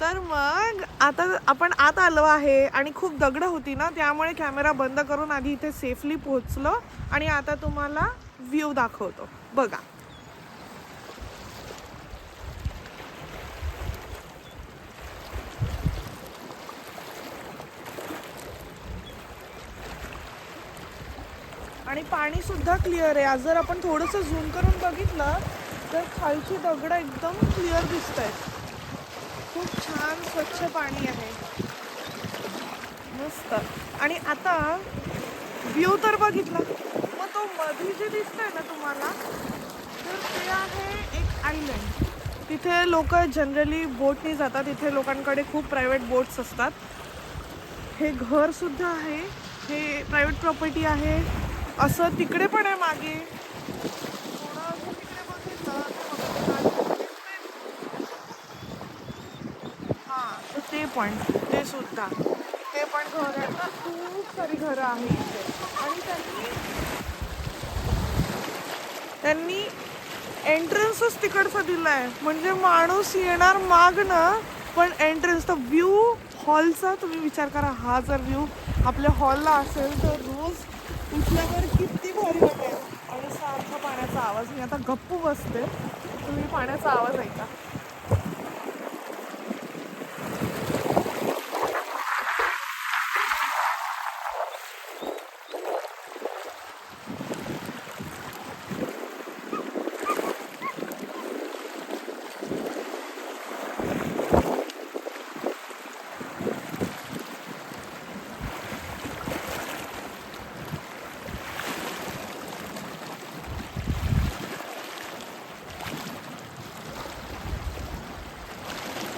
तर मग आता आपण आत आलो आहे आणि खूप दगड होती ना त्यामुळे कॅमेरा बंद करून आधी इथे सेफली पोहोचलो आणि आता तुम्हाला व्ह्यू दाखवतो. बघा. आणि पाणी सुद्धा क्लिअर आहे. आज जर आपण थोडंसं झूम करून बघितलं तर खालची दगड एकदम क्लिअर दिसत आहेत खूप छान स्वच्छ पाणी आहे. मस्त. आणि आता व्ह्यू तर बघितला मग तो मधी जे दिसतंय ना तुम्हाला तर ते आहे एक आयलंड तिथे लोक जनरली बोटनी जातात. इथे लोकांकडे खूप प्रायव्हेट बोट्स असतात. हे घर सुद्धा आहे. हे प्रायव्हेट प्रॉपर्टी आहे. असं तिकडे पण आहे मागे थोडं अजून तिकडे बघितलं तर बघा ते गाडी- हा तर ते पण ते सुद्धा. ते पण घर ना खूप सारी घरं आहे इथे. आणि त्यांनी त्यांनी एंट्रन्सच तिकडचा दिलाय. म्हणजे माणूस येणार मागणं पण एंट्रन्स तर व्ह्यू हॉलचा तुम्ही विचार करा. हा जर व्ह्यू आपल्या हॉलला असेल तर रोज उठल्यावर किती भारी वाटेल. आणि सारखा पाण्याचा आवाज. मी आता गप्प बसते. तुम्ही पाण्याचा आवाज ऐका.